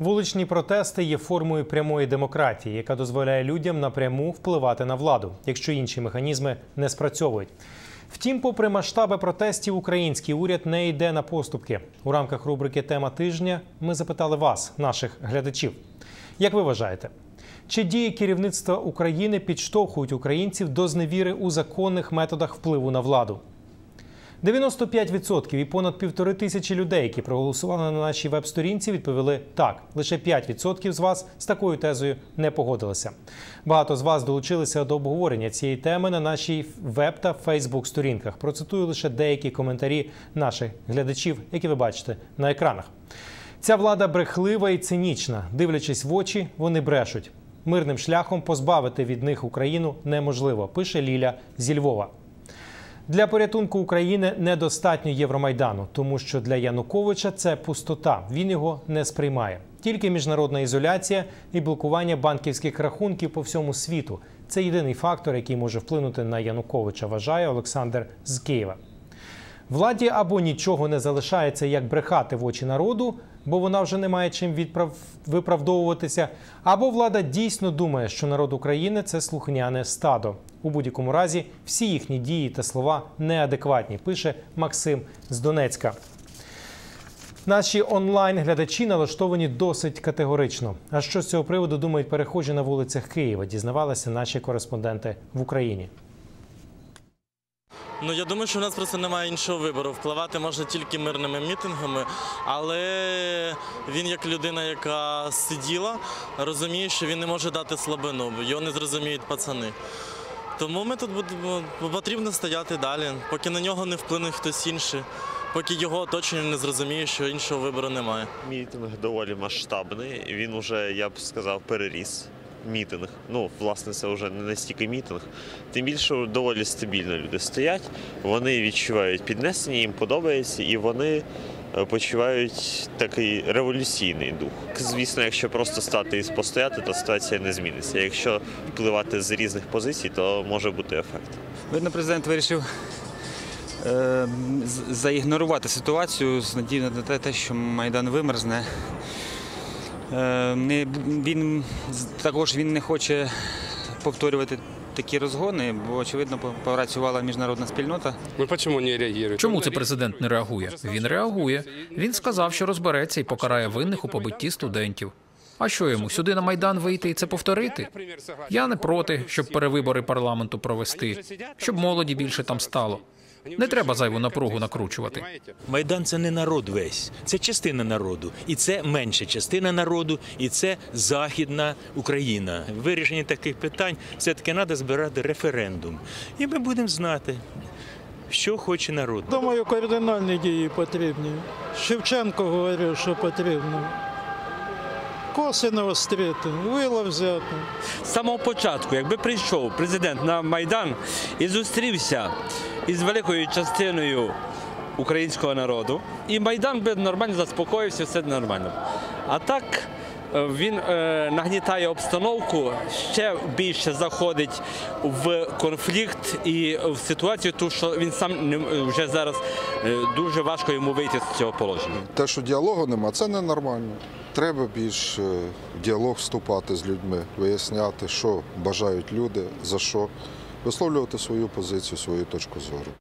Вуличні протести є формою прямої демократії, яка дозволяє людям напряму впливати на владу, якщо інші механізми не спрацьовують. Втім, попри масштаби протестів, український уряд не йде на поступки. У рамках рубрики Тема тижня ми запитали вас, наших глядачів. Як ви вважаєте, чи дії керівництва України підштовхують українців до зневіри у законних методах впливу на владу? 95% і понад півтори тисячі людей, які проголосували на нашій веб-сторінці, відповіли так. Лише 5% з вас з такою тезою не погодилися. Багато з вас долучилися до обговорення цієї теми на нашій веб та фейсбук сторінках. Процитую лише деякі коментарі наших глядачів, які ви бачите на екранах. Ця влада брехлива і цинічна. Дивлячись в очі, вони брешуть. Мирним шляхом позбавити від них Україну неможливо, пише Ліля зі Львова. Для порятунку України недостатньо Євромайдану, тому що для Януковича це пустота. Він його не сприймає. Тільки міжнародна ізоляція і блокування банківських рахунків по всьому світу. Це єдиний фактор, який може вплинути на Януковича, вважає Олександр з Києва. Владі або нічого не залишається, як брехати в очі народу, бо вона вже не має чим відправ... виправдовуватися, або влада дійсно думає, що народ України це слухняне стадо. У будь-якому разі всі їхні дії та слова неадекватні, пише Максим з Донецька. Наші онлайн-глядачі налаштовані досить категорично. А що з цього приводу думають перехожі на вулицях Києва? Дізнавалися наші кореспонденти в Україні. Ну я думаю, що в нас просто немає іншого вибору. Впливати можна тільки мирними мітингами, але він, як людина, яка сиділа, розуміє, що він не може дати слабину, його не зрозуміють пацани. Тому ми тут будемо потрібно стояти далі, поки на нього не вплине хтось інший, поки його оточення не зрозуміє, що іншого вибору немає. Мітинг доволі масштабний. Він уже, я б сказав, переріс мітинг. Ну, власне, це вже не настільки мітинг. Тим більше доволі стабільно люди стоять. Вони відчувають піднесення, їм подобається, і вони е, почувають такий революційний дух. Звісно, якщо просто стати і постояти, то ситуація не зміниться. Якщо впливати з різних позицій, то може бути ефект. Видно, президент вирішив е, заігнорувати ситуацію з надією на те, що Майдан вимерзне. Е, не, він, також він не хоче повторювати такі розгони, бо, очевидно, попрацювала міжнародна спільнота. Ну почему не реагирует? Чому це президент не реагує? Він реагує. Він сказав, що розбереться і покарає винних у побитті студентів. А що йому сюди на майдан вийти і це повторити? Я не проти, щоб перевибори парламенту провести, щоб молоді більше там стало. Не треба зайву напругу накручувати. Майдан це не народ весь, це частина народу, і це менша частина народу, і це західна Україна. Вирішення таких питань все таки треба збирати референдум, і ми будемо знати, що хоче народ. Думаю, кардинальні дії потрібні. Шевченко говорив, що потрібно. Коси не острити, вила взяти. з самого початку, якби прийшов президент на Майдан і зустрівся із великою частиною українського народу, і Майдан би нормально заспокоївся, все нормально. А так е, він е, нагнітає обстановку, ще більше заходить в конфлікт і в ситуацію, тому що він сам не вже зараз е, дуже важко йому вийти з цього положення. Те, що діалогу нема, це ненормально. Треба більш е, в діалог вступати з людьми, виясняти, що бажають люди, за що, висловлювати свою позицію, свою точку зору.